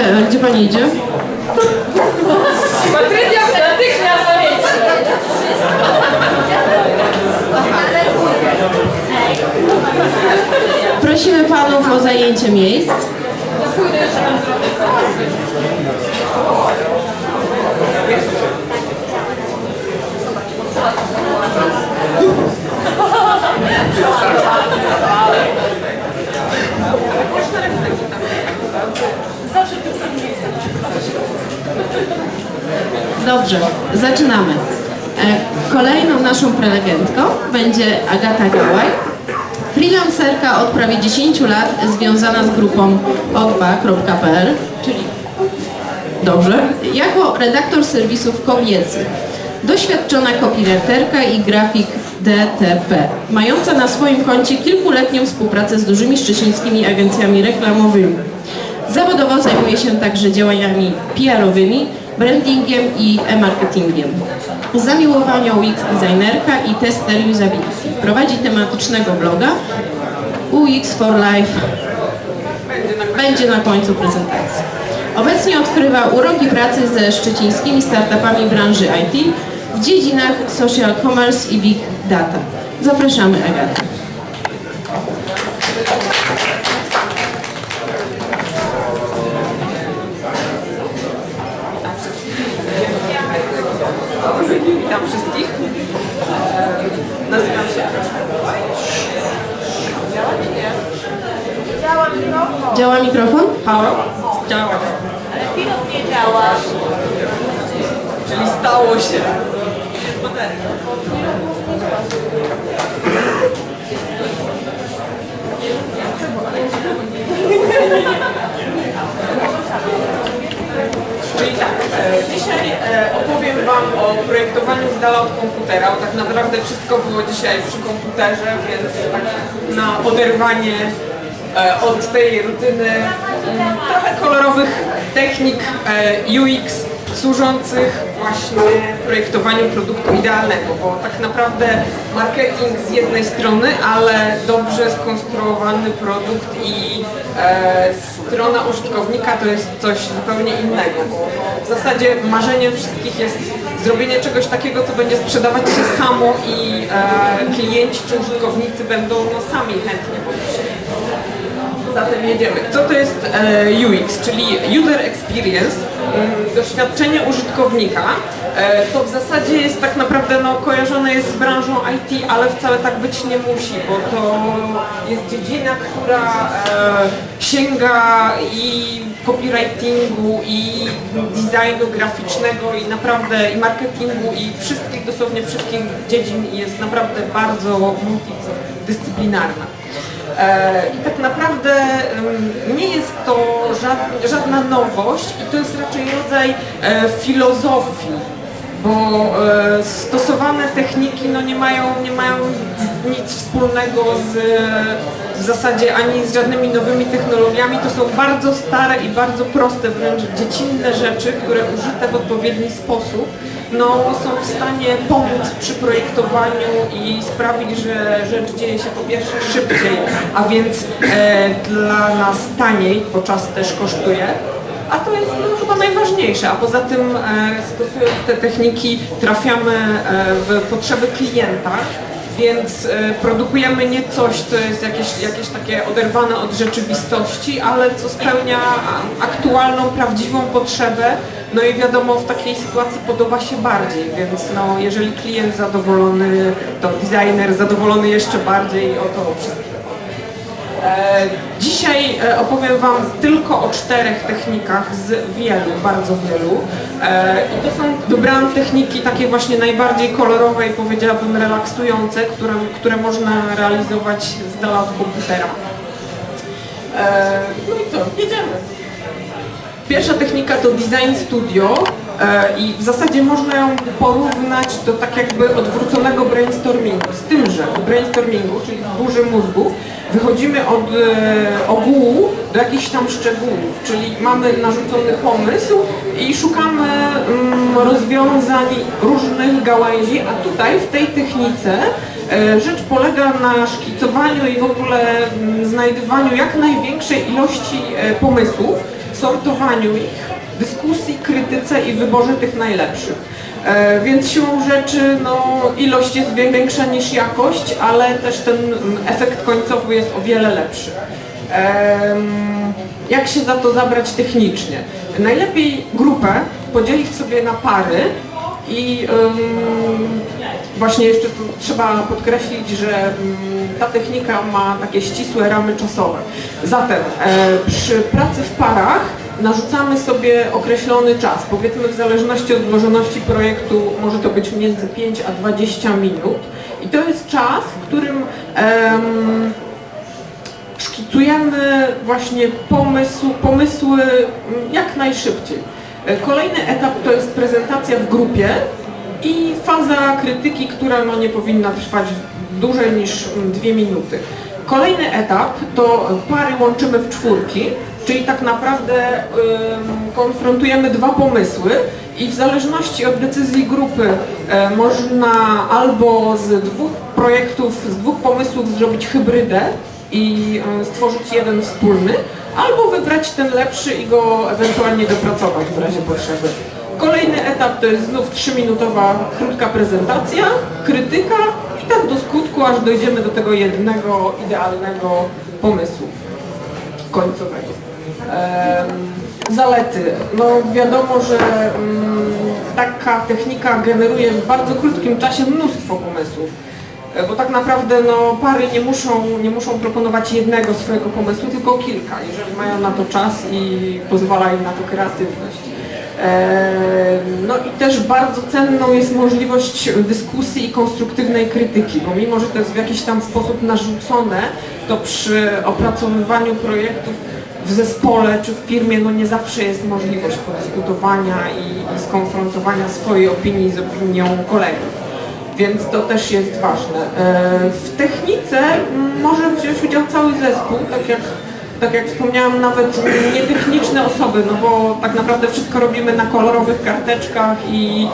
e, gdzie pani idzie? Patrycja natychmiast na miejsce. Prosimy panów o zajęcie miejsc. Dobrze, zaczynamy. E, Kolejną naszą prelegentką będzie Agata Gałaj, freelancerka od prawie 10 lat związana z grupą ogba.pl, czyli dobrze, jako redaktor serwisów kobiecych. Doświadczona copywriterka i grafik DTP, mająca na swoim koncie kilkuletnią współpracę z dużymi szczecińskimi agencjami reklamowymi. Zawodowo zajmuje się także działaniami PR-owymi, brandingiem i e-marketingiem. Zamiłowania UX designerka i tester usability. Prowadzi tematycznego bloga UX for Life będzie na końcu prezentacji. Obecnie odkrywa uroki pracy ze szczecińskimi startupami branży IT w dziedzinach social commerce i big data. Zapraszamy Agatę. Witam wszystkich. E, Nazywam się. Działa czy nie? Działa mikrofon? Halo? Działa. Ale pilot nie działa. Czyli stało się. Bateria. Czyli tak, e, dzisiaj e, opowiem Wam o projektowaniu z dala od komputera. Bo tak naprawdę wszystko było dzisiaj przy komputerze, więc tak na oderwanie e, od tej rutyny mm, trochę kolorowych technik UX służących właśnie projektowaniu produktu idealnego, bo tak naprawdę marketing z jednej strony, ale dobrze skonstruowany produkt i strona użytkownika to jest coś zupełnie innego, w zasadzie marzeniem wszystkich jest zrobienie czegoś takiego, co będzie sprzedawać się samo i e, klienci czy użytkownicy będą no, sami chętnie podejść. Zatem jedziemy. Co to jest e, UX, czyli User Experience, mm, doświadczenie użytkownika. E, to w zasadzie jest tak naprawdę no, kojarzone jest z branżą IT, ale wcale tak być nie musi, bo to jest dziedzina, która e, sięga i copywritingu, i designu graficznego, i naprawdę i marketingu, i wszystkich, dosłownie wszystkich dziedzin jest naprawdę bardzo multidyscyplinarna. E, I tak naprawdę nie jest to żadna, nowość i to jest raczej rodzaj filozofii, bo e, stosowane techniki no, nie, mają, nie mają nic wspólnego z w zasadzie ani z żadnymi nowymi technologiami. To są bardzo stare i bardzo proste, wręcz dziecinne rzeczy, które użyte w odpowiedni sposób no, są w stanie pomóc przy projektowaniu i sprawić, że rzecz dzieje się po pierwsze szybciej, a więc e, dla nas taniej, bo czas też kosztuje. A to jest no, chyba najważniejsze, a poza tym e, stosując te techniki trafiamy e, w potrzeby klienta, więc e, produkujemy nie coś, co jest jakieś, jakieś takie oderwane od rzeczywistości, ale co spełnia aktualną, prawdziwą potrzebę. No i wiadomo, w takiej sytuacji podoba się bardziej, więc no, jeżeli klient zadowolony, to designer zadowolony jeszcze bardziej, o to wszystko. E, Dzisiaj e, opowiem Wam tylko o czterech technikach z wielu, bardzo wielu. E, I to są wybrane techniki takie właśnie najbardziej kolorowe i powiedziałabym relaksujące, które, które można realizować z dala od komputera. No i co, jedziemy. Pierwsza technika to Design Studio e, i w zasadzie można ją porównać do tak jakby odwróconego brainstormingu. Z tym, że w brainstormingu, czyli w burzy mózgów, wychodzimy od e, ogółu do jakichś tam szczegółów, czyli mamy narzucony pomysł i szukamy mm, rozwiązań różnych gałęzi, a tutaj w tej technice e, rzecz polega na szkicowaniu i w ogóle mm, znajdywaniu jak największej ilości pomysłów, sortowaniu ich, dyskusji, krytyce i wyborze tych najlepszych. E, Więc siłą rzeczy no, ilość jest większa niż jakość, ale też ten efekt końcowy jest o wiele lepszy. Jak się za to zabrać technicznie? Najlepiej grupę podzielić sobie na pary i ym, właśnie jeszcze trzeba podkreślić, że ym, ta technika ma takie ścisłe ramy czasowe. Zatem e, przy pracy w parach narzucamy sobie określony czas. Powiedzmy w zależności od złożoności projektu może to być między 5 a 20 minut. I to jest czas, w którym em, szkicujemy właśnie pomysł, pomysły mm, jak najszybciej. E, Kolejny etap to jest prezentacja w grupie i faza krytyki, która no, nie powinna trwać dłużej niż mm, dwie minuty. Kolejny etap to pary łączymy w czwórki, czyli tak naprawdę konfrontujemy dwa pomysły i w zależności od decyzji grupy e, można albo z dwóch projektów, z dwóch pomysłów zrobić hybrydę, i e, stworzyć jeden wspólny, albo wybrać ten lepszy i go ewentualnie dopracować w razie potrzeby. Kolejny etap to jest znów 3-minutowa krótka prezentacja, krytyka tak do skutku, aż dojdziemy do tego jednego idealnego pomysłu końcowego. Em, Zalety. No wiadomo, że mm, taka technika generuje w bardzo krótkim czasie mnóstwo pomysłów. E, Bo tak naprawdę no, pary nie muszą, nie muszą proponować jednego swojego pomysłu, tylko kilka, jeżeli mają na to czas i pozwala im na to kreatywność. No i też bardzo cenną jest możliwość dyskusji i konstruktywnej krytyki, bo mimo, że to jest w jakiś tam sposób narzucone, to przy opracowywaniu projektów w zespole czy w firmie no nie zawsze jest możliwość podyskutowania i, i skonfrontowania swojej opinii z opinią kolegów więc to też jest ważne. W technice może wziąć udział cały zespół, tak jak, tak jak wspomniałam, nawet nietechniczne osoby, no bo tak naprawdę wszystko robimy na kolorowych karteczkach i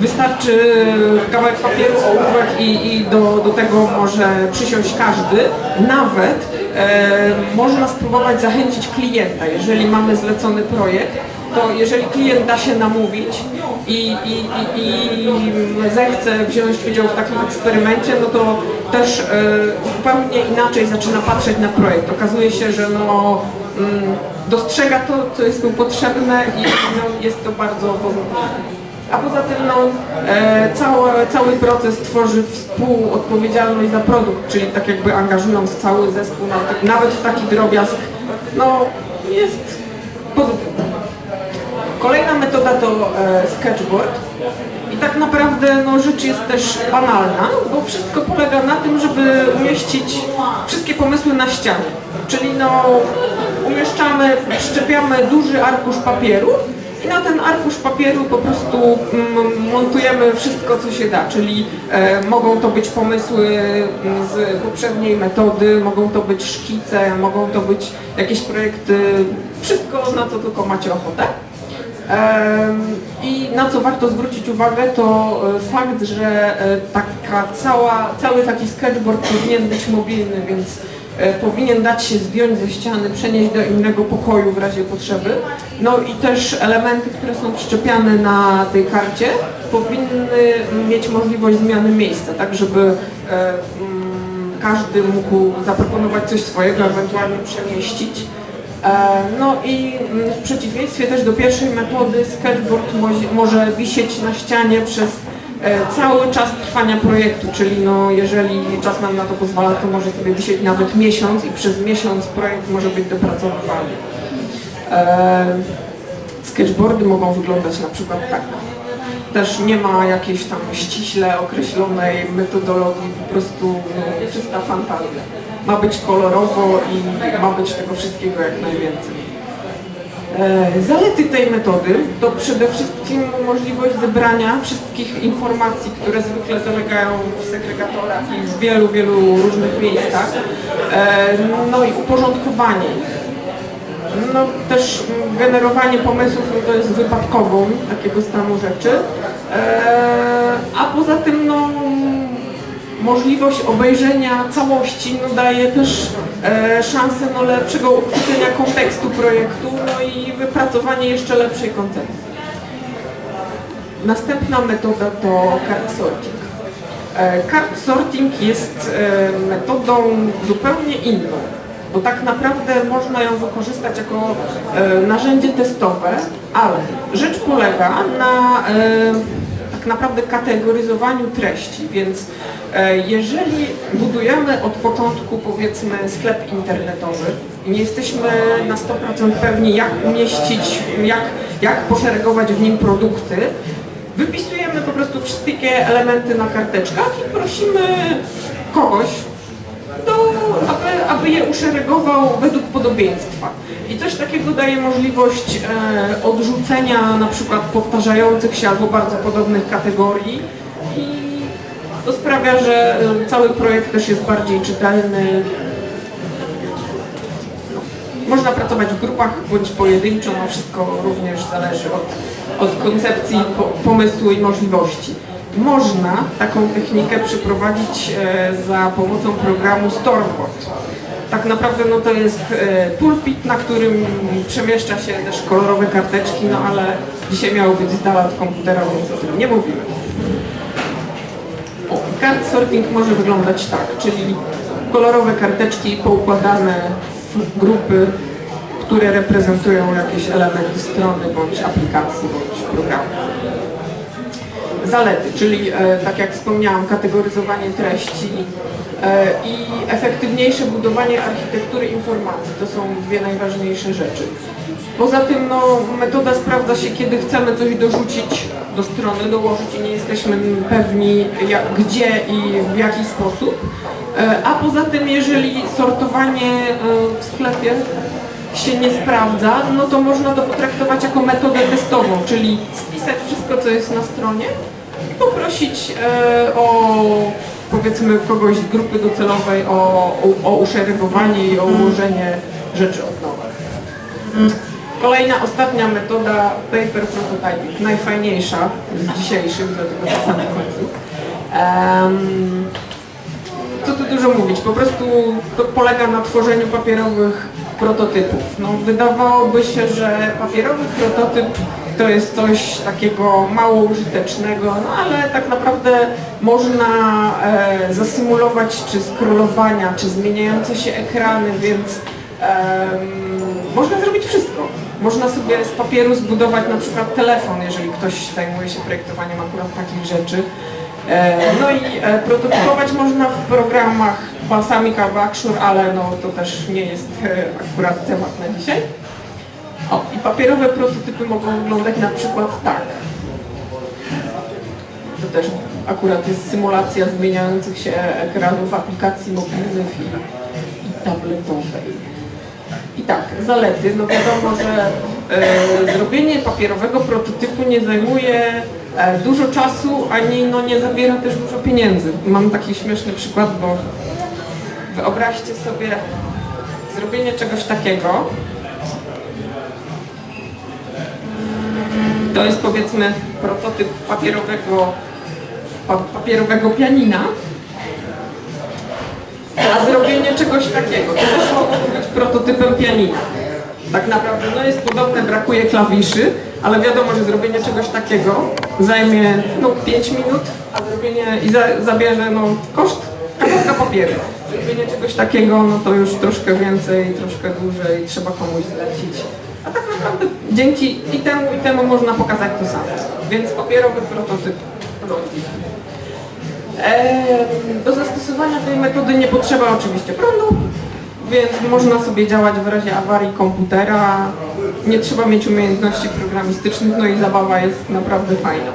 wystarczy kawałek papieru, ołówek i, i do, do tego może przysiąść każdy. Nawet e, można spróbować zachęcić klienta, jeżeli mamy zlecony projekt, to jeżeli klient da się namówić i, i, i, i zechce wziąć udział w takim eksperymencie, no to też e, zupełnie inaczej zaczyna patrzeć na projekt. Okazuje się, że no, mm, dostrzega to, co jest mu potrzebne i no, jest to bardzo pozytywne. A poza tym no, e, cały, cały proces tworzy współodpowiedzialność za produkt, czyli tak jakby angażując cały zespół, nawet w taki drobiazg, no jest pozytywny. Kolejna metoda to e, sketchboard. I tak naprawdę no, rzecz jest też banalna, bo wszystko polega na tym, żeby umieścić wszystkie pomysły na ścianie. Czyli no, umieszczamy, szczepiamy duży arkusz papieru i na ten arkusz papieru po prostu mm, montujemy wszystko, co się da, czyli e, mogą to być pomysły mm, z poprzedniej metody, mogą to być szkice, mogą to być jakieś projekty, wszystko na co tylko macie ochotę. I na co warto zwrócić uwagę, to e, fakt, że e, taka cała, cały taki sketchboard powinien być mobilny, więc e, powinien dać się zdjąć ze ściany, przenieść do innego pokoju w razie potrzeby. No i też elementy, które są przyczepiane na tej karcie, powinny mieć możliwość zmiany miejsca, tak żeby każdy mógł zaproponować coś swojego, ewentualnie przemieścić. E, No i w przeciwieństwie też do pierwszej metody sketchboard mo- może wisieć na ścianie przez e, cały czas trwania projektu, czyli no jeżeli czas nam na to pozwala, to może sobie wisieć nawet miesiąc i przez miesiąc projekt może być dopracowywany. E, Sketchboardy mogą wyglądać na przykład tak. Też nie ma jakiejś tam ściśle określonej metodologii, po prostu no, czysta fantazja. Ma być kolorowo i ma być tego wszystkiego jak najwięcej. E, Zalety tej metody to przede wszystkim możliwość zebrania wszystkich informacji, które zwykle zalegają w segregatorach i w wielu, wielu różnych miejscach, E, no i uporządkowanie ich. No też generowanie pomysłów no, to jest wypadkową takiego stanu rzeczy. E, a poza tym no, możliwość obejrzenia całości no, daje też e, szansę no, lepszego uchwycenia kontekstu projektu no i wypracowanie jeszcze lepszej koncepcji. Następna metoda to card sorting. E, sorting jest e, metodą zupełnie inną, bo tak naprawdę można ją wykorzystać jako e, narzędzie testowe, ale rzecz polega na e, tak naprawdę kategoryzowaniu treści, więc e, jeżeli budujemy od początku powiedzmy sklep internetowy i nie jesteśmy na 100% pewni jak umieścić, jak, jak poszeregować w nim produkty, Wypisujemy po prostu wszystkie elementy na karteczkach i prosimy kogoś, do, aby, aby je uszeregował według podobieństwa. I coś takiego daje możliwość e, odrzucenia na przykład powtarzających się albo bardzo podobnych kategorii i to sprawia, że e, cały projekt też jest bardziej czytelny. No, Można pracować w grupach bądź pojedynczo, no wszystko również zależy od, od koncepcji, po, pomysłu i możliwości. Można taką technikę przeprowadzić e, za pomocą programu Stormboard. Tak naprawdę no to jest e, pulpit, na którym przemieszcza się też kolorowe karteczki, no ale dzisiaj miało być dala od komputera, więc o tym nie mówimy. O, sorting może wyglądać tak, czyli kolorowe karteczki poukładane w grupy, które reprezentują jakieś elementy strony bądź aplikacji bądź programu. Zalety, czyli e, tak jak wspomniałam, kategoryzowanie treści e, i efektywniejsze budowanie architektury informacji. To są dwie najważniejsze rzeczy. Poza tym no, metoda sprawdza się, kiedy chcemy coś dorzucić do strony, dołożyć i nie jesteśmy pewni jak, gdzie i w jaki sposób. E, A poza tym, jeżeli sortowanie w sklepie się nie sprawdza, no to można to potraktować jako metodę testową, czyli spisać wszystko, co jest na stronie poprosić e, o powiedzmy kogoś z grupy docelowej o, o, o uszeregowanie i o ułożenie rzeczy od nowa. Kolejna, ostatnia metoda paper prototyping, najfajniejsza z dzisiejszych, dlatego to sam na końcu. Em, co tu dużo mówić, po prostu to polega na tworzeniu papierowych prototypów. No, wydawałoby się, że papierowy prototyp to jest coś takiego mało użytecznego, no ale tak naprawdę można e, zasymulować czy scrollowania, czy zmieniające się ekrany, więc em, można zrobić wszystko. Można sobie z papieru zbudować na przykład telefon, jeżeli ktoś zajmuje się projektowaniem akurat takich rzeczy. E, No i e, prototypować można w programach Balsamic albo ale no to też nie jest e, akurat temat na dzisiaj. O, i papierowe prototypy mogą wyglądać na przykład tak. To też akurat jest symulacja zmieniających się ekranów aplikacji mobilnych i, i tabletowej. I tak, zalety. No wiadomo, że e, zrobienie papierowego prototypu nie zajmuje e, dużo czasu, ani no, nie zabiera też dużo pieniędzy. Mam taki śmieszny przykład, bo wyobraźcie sobie zrobienie czegoś takiego. To jest powiedzmy prototyp papierowego, pa, papierowego pianina. A zrobienie czegoś takiego, to też mogło być prototypem pianina. Tak naprawdę no jest podobne, brakuje klawiszy, ale wiadomo, że zrobienie czegoś takiego zajmie no 5 minut, a zrobienie i za, zabierze no koszt kawałka papieru. Zrobienie czegoś takiego no to już troszkę więcej, troszkę dłużej, trzeba komuś zlecić. A tak naprawdę dzięki i temu i temu można pokazać to samo. Więc papierowy prototyp rodzi. Do zastosowania tej metody nie potrzeba oczywiście prądu, więc można sobie działać w razie awarii komputera. Nie trzeba mieć umiejętności programistycznych, no i zabawa jest naprawdę fajna.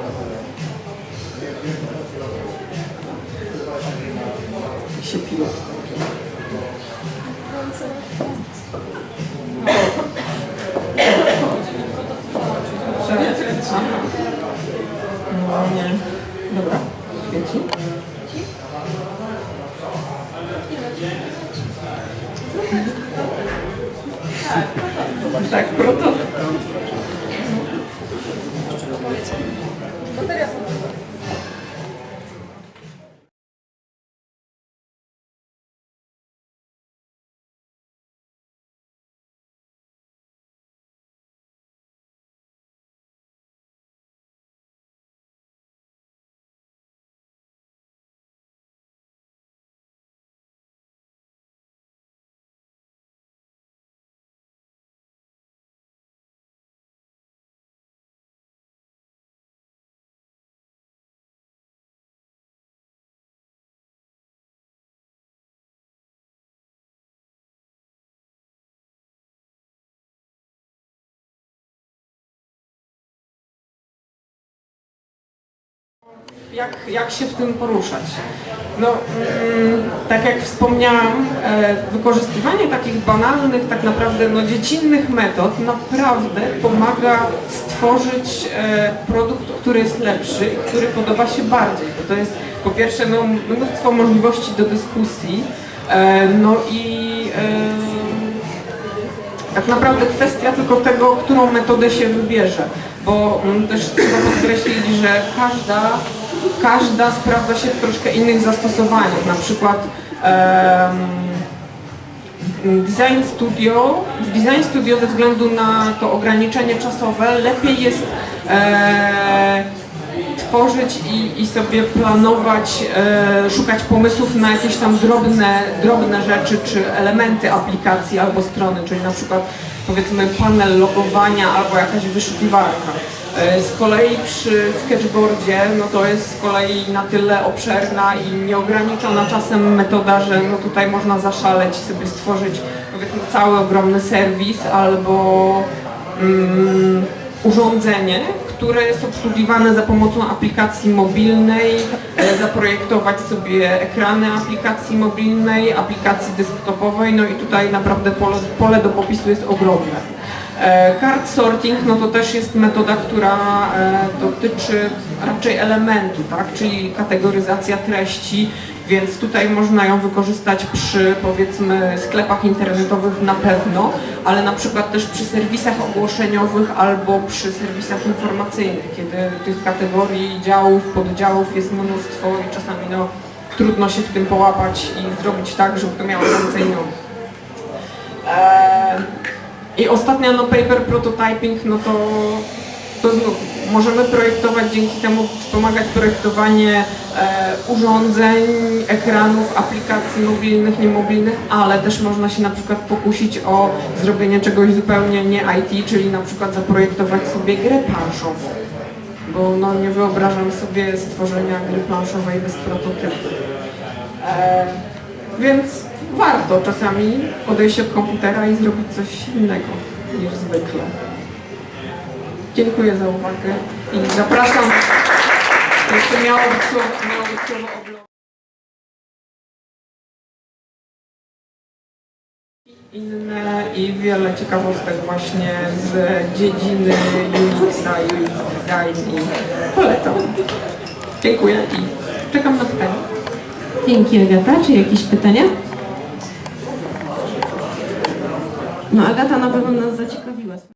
Jak, jak się w tym poruszać. No, mm, tak jak wspomniałam, e, wykorzystywanie takich banalnych, tak naprawdę no, dziecinnych metod naprawdę pomaga stworzyć e, produkt, który jest lepszy i który podoba się bardziej. Bo to jest po pierwsze no, mnóstwo możliwości do dyskusji, e, no i e, tak naprawdę kwestia tylko tego, którą metodę się wybierze, bo mm, też trzeba podkreślić, że każda, każda sprawdza się w troszkę innych zastosowaniach, na przykład em, Design Studio, w Design Studio ze względu na to ograniczenie czasowe lepiej jest e, tworzyć i, i sobie planować, e, szukać pomysłów na jakieś tam drobne, drobne rzeczy czy elementy aplikacji albo strony, czyli na przykład powiedzmy panel logowania albo jakaś wyszukiwarka. E, Z kolei przy sketchboardzie, no to jest z kolei na tyle obszerna i nieograniczona czasem metoda, że no tutaj można zaszaleć, sobie stworzyć powiedzmy cały ogromny serwis albo mm, urządzenie, które jest obsługiwane za pomocą aplikacji mobilnej, e, zaprojektować sobie ekrany aplikacji mobilnej, aplikacji desktopowej, no i tutaj naprawdę pole, pole do popisu jest ogromne. E, Card sorting, no to też jest metoda, która e, dotyczy raczej elementu, tak, czyli kategoryzacja treści, więc tutaj można ją wykorzystać przy powiedzmy sklepach internetowych na pewno, ale na przykład też przy serwisach ogłoszeniowych albo przy serwisach informacyjnych, kiedy tych kategorii, działów, poddziałów jest mnóstwo i czasami no, trudno się w tym połapać i zrobić tak, żeby to miało więcej no. Eee, I ostatnia, no paper prototyping, no to, to znów możemy projektować dzięki temu, wspomagać projektowanie e, urządzeń, ekranów, aplikacji mobilnych, niemobilnych, ale też można się na przykład pokusić o zrobienie czegoś zupełnie nie IT, czyli na przykład zaprojektować sobie grę planszową. Bo no, nie wyobrażam sobie stworzenia gry planszowej bez prototypu. E, więc warto czasami odejść od komputera i zrobić coś innego niż zwykle. Dziękuję za uwagę i zapraszam. Jeszcze miało być słowo, miało. Inne i wiele ciekawostek właśnie z dziedziny UX-a, UX design i polecam. Dziękuję i czekam na pytania. Dzięki Agata. Czy jakieś pytania? No Agata na pewno nas zaciekawiła.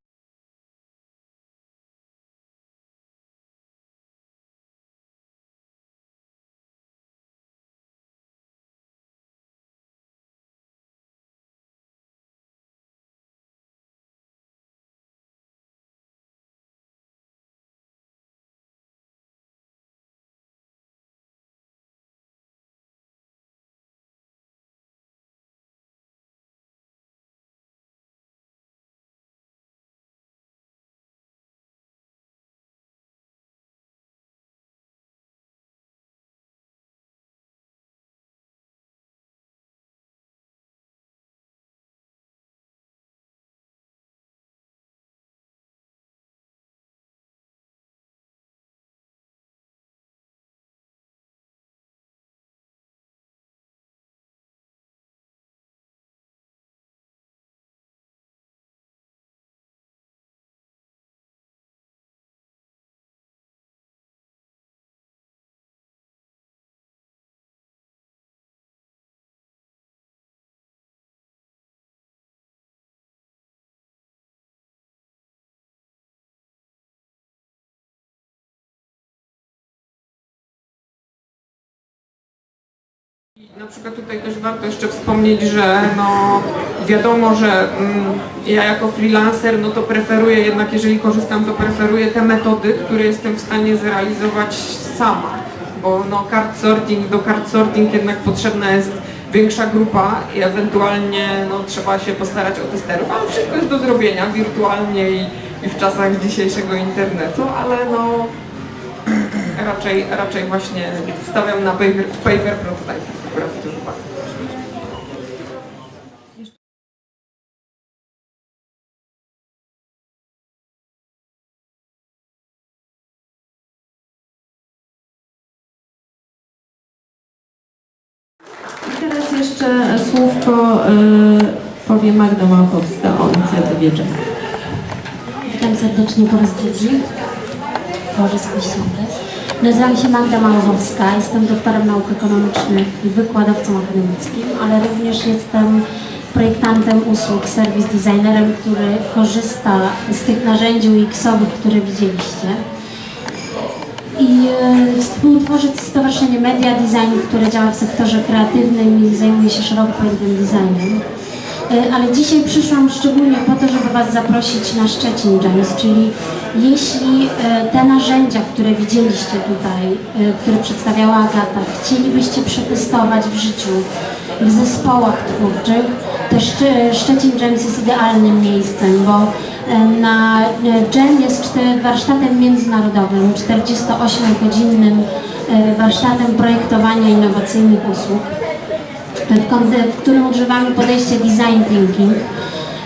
Na przykład tutaj też warto jeszcze wspomnieć, że no wiadomo, że mm, ja jako freelancer no to preferuję jednak, jeżeli korzystam, to preferuję te metody, które jestem w stanie zrealizować sama, bo no card sorting, do card sorting jednak potrzebna jest większa grupa i ewentualnie no, trzeba się postarać o testerów, ale wszystko jest do zrobienia wirtualnie i, i w czasach dzisiejszego internetu, ale no raczej, raczej właśnie stawiam na paper, paper prototype akurat w tym wypadku. Teraz jeszcze słówko y, powie Magda Małkowska o inicjatywie Jack. Witam serdecznie po raz drugi. Po raz Nazywam się Magda Małowska, jestem doktorem nauk ekonomicznych i wykładowcą akademickim, ale również jestem projektantem usług, serwis designerem, który korzysta z tych narzędzi UX-owych, które widzieliście. I e, współtworzę Stowarzyszenie Media Design, które działa w sektorze kreatywnym i zajmuje się szeroko pojętym designem. E, Ale dzisiaj przyszłam szczególnie po to, żeby Was zaprosić na Szczecin Gems, czyli jeśli e, te narzędzia, które widzieliście tutaj, e, które przedstawiała Agata, chcielibyście przetestować w życiu, w zespołach twórczych, to Szcze- Szczecin Gems jest idealnym miejscem, bo na Gem jest warsztatem międzynarodowym, 48-godzinnym e, warsztatem projektowania innowacyjnych usług w, którym używamy podejścia design thinking.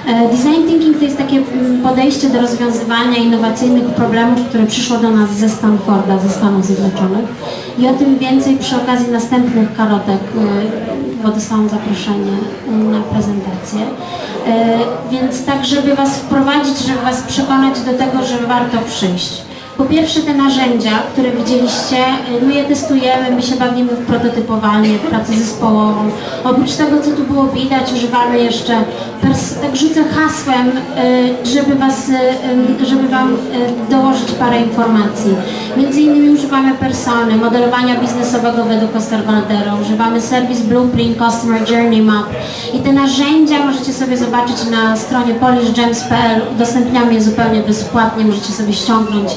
E, Design thinking to jest takie mm, podejście do rozwiązywania innowacyjnych problemów, które przyszło do nas ze Stanforda, ze Stanów Zjednoczonych. I o tym więcej przy okazji następnych karotek, e, bo dostałam zaproszenie e, na prezentację. Więc tak, żeby Was wprowadzić, żeby Was przekonać do tego, że warto przyjść. Po pierwsze te narzędzia, które widzieliście, y, my je testujemy, my się bawimy w prototypowanie, w pracę zespołową. Oprócz tego, co tu było widać, używamy jeszcze, tak rzucę hasłem, y, żeby, was, y, żeby Wam dołożyć parę informacji. Między innymi używamy persony, modelowania biznesowego według Osterwaldera, używamy serwis Blueprint, Customer Journey Map i te narzędzia możecie sobie zobaczyć na stronie polishgems.pl, udostępniamy je zupełnie bezpłatnie, możecie sobie ściągnąć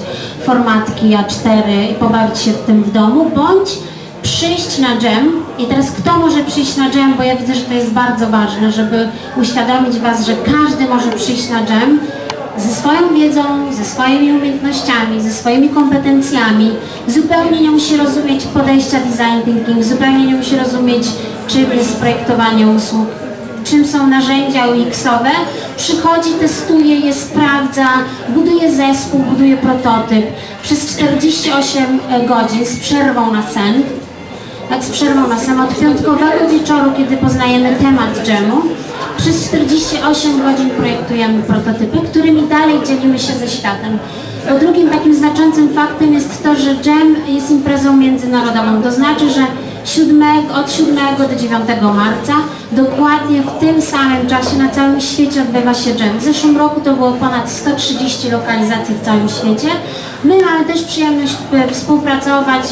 formatki A4 i pobawić się w tym w domu, bądź przyjść na dżem. I teraz kto może przyjść na dżem, bo ja widzę, że to jest bardzo ważne, żeby uświadomić Was, że każdy może przyjść na dżem ze swoją wiedzą, ze swoimi umiejętnościami, ze swoimi kompetencjami, zupełnie nie musi rozumieć podejścia design thinking, zupełnie nie musi rozumieć czym jest projektowanie usług, czym są narzędzia UX-owe, przychodzi, testuje je, sprawdza, buduje zespół, buduje prototyp przez 48 godzin z przerwą na sen. Tak, z przerwą na sen od piątkowego wieczoru, kiedy poznajemy temat dżemu, przez 48 godzin projektujemy prototypy, którymi dalej dzielimy się ze światem. Po drugim takim znaczącym faktem jest to, że Jam jest imprezą międzynarodową. To znaczy, że 7, od 7 do 9 marca dokładnie w tym samym czasie na całym świecie odbywa się Jam. W zeszłym roku to było ponad 130 lokalizacji w całym świecie. My mamy też przyjemność e, współpracować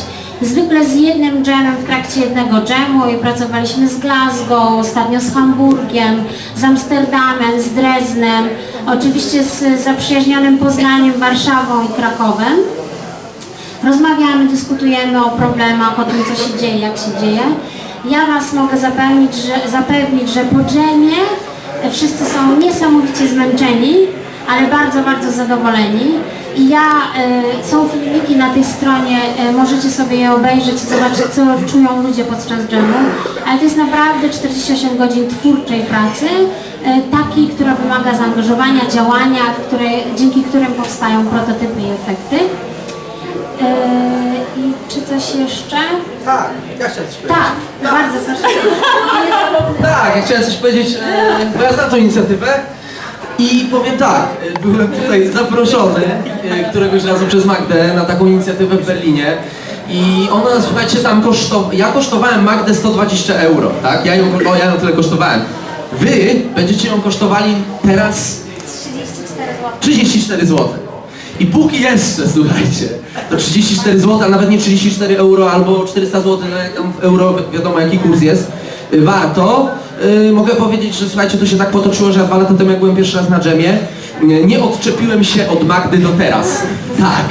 zwykle z jednym dżemem w trakcie jednego dżemu i pracowaliśmy z Glasgow, ostatnio z Hamburgiem, z Amsterdamem, z Dreznem, oczywiście z zaprzyjaźnionym Poznaniem, Warszawą i Krakowem. Rozmawiamy, dyskutujemy o problemach, o tym, co się dzieje, jak się dzieje. Ja Was mogę zapewnić, że, zapewnić, że po dżemie wszyscy są niesamowicie zmęczeni, ale bardzo, bardzo zadowoleni. I ja, y, są filmiki na tej stronie, y, możecie sobie je obejrzeć i zobaczyć, co czują ludzie podczas dżemu. Ale to jest naprawdę 48 godzin twórczej pracy, y, takiej, która wymaga zaangażowania, działania, której, dzięki którym powstają prototypy i efekty. Yy, I czy coś jeszcze? Tak, ja chciałem coś powiedzieć. Tak, bardzo proszę. Tak, ja chciałem coś powiedzieć, e, bo ja znam tą inicjatywę i powiem tak, e, byłem tutaj zaproszony e, któregoś razu przez Magdę na taką inicjatywę w Berlinie i ona, słuchajcie, tam kosztowała, ja kosztowałem Magdę 120 euro, tak? Ja ją, o, ja ją tyle kosztowałem. Wy będziecie ją kosztowali teraz 34 zł. I póki jeszcze, słuchajcie, to 34 zł, a nawet nie 34 euro albo 400 zł, no euro wiadomo jaki kurs jest, warto. Y, mogę powiedzieć, że słuchajcie, to się tak potoczyło, że ja dwa lata temu jak byłem pierwszy raz na dżemie, nie odczepiłem się od Magdy do teraz. Tak.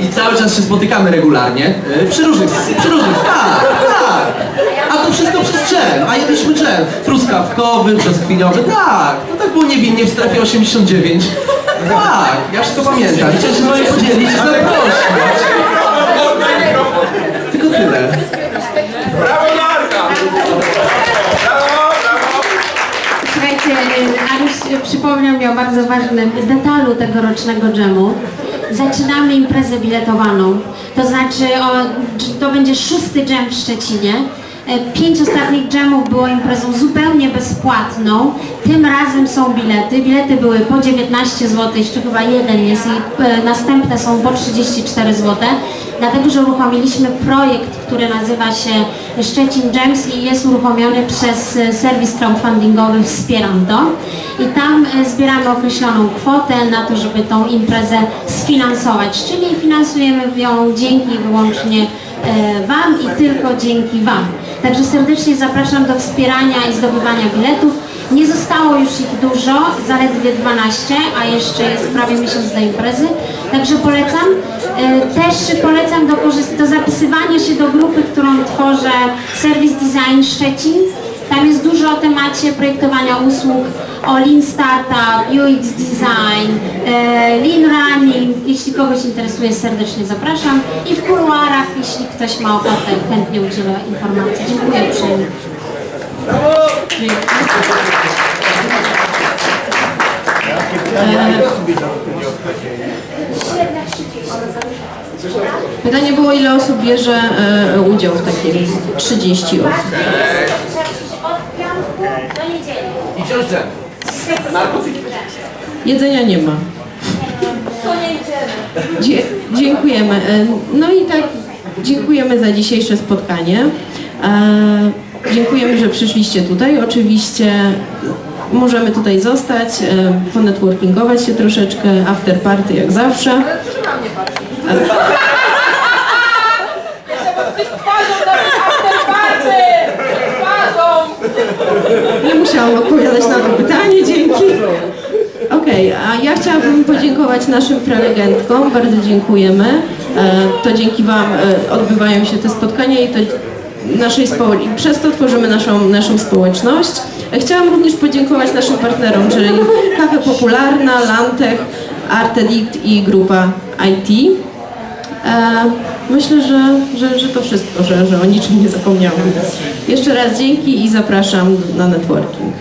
I cały czas się spotykamy regularnie. y, Przy różnych, przy różnych, tak, tak. A to wszystko przez dżem, a jedliśmy dżem. Truskawkowy, brzoskwiniowy, tak. To tak było niewinnie w strefie 89. Tak, ja wszystko pamiętam. Chciałem się z wami podzielić i zaprosić. Tylko tyle. Brawo Marta! Brawo, brawo! Słuchajcie, Aruś przypomniał mi o bardzo ważnym detalu tegorocznego dżemu. Zaczynamy imprezę biletowaną. To znaczy, o, to będzie szósty dżem w Szczecinie. E, Pięć ostatnich dżemów było imprezą zupełnie bezpłatną. Tym razem są bilety. Bilety były po 19 zł, jeszcze chyba jeden jest i e, następne są po 34 zł. Dlatego, że uruchomiliśmy projekt, który nazywa się Szczecin Gems i jest uruchomiony przez e, serwis crowdfundingowy Wspieram. I tam zbieramy określoną kwotę na to, żeby tą imprezę sfinansować, czyli finansujemy ją dzięki wyłącznie Wam i tylko dzięki Wam. Także serdecznie zapraszam do wspierania i zdobywania biletów. Nie zostało już ich dużo, zaledwie 12, a jeszcze jest prawie miesiąc do imprezy. Także polecam. E, Też polecam do, do zapisywania się do grupy, którą tworzę Service Design Szczecin. Tam jest dużo o temacie projektowania usług, o Lean Startup, UX Design, e, Lean Running. Jeśli kogoś interesuje, serdecznie zapraszam. I w kuluarach, jeśli ktoś ma ochotę, chętnie udzielę informacji. Dziękuję uprzejmie. Pytanie było, ile osób bierze e, udział w takiej 30 osób. Od piątku do niedzieli. I. Jedzenia nie ma. To nie idziemy. Dzie dziękujemy. E, No i tak, dziękujemy za dzisiejsze spotkanie. E, dziękujemy, że przyszliście tutaj. Oczywiście możemy tutaj zostać, e, ponetworkingować się troszeczkę, after party jak zawsze. Twarzą na Nie musiałam odpowiadać na to pytanie, dzięki. Okej, a ja chciałabym podziękować naszym prelegentkom, bardzo dziękujemy. E, To dzięki Wam e, odbywają się te spotkania i to naszej spo... i przez to tworzymy naszą, naszą społeczność. E, Chciałam również podziękować naszym partnerom, czyli Kafe Popularna, Lantech, Artedict i grupa IT. Myślę, że, że, że to wszystko, że, że o niczym nie zapomniałam. Jeszcze raz dzięki i zapraszam na networking.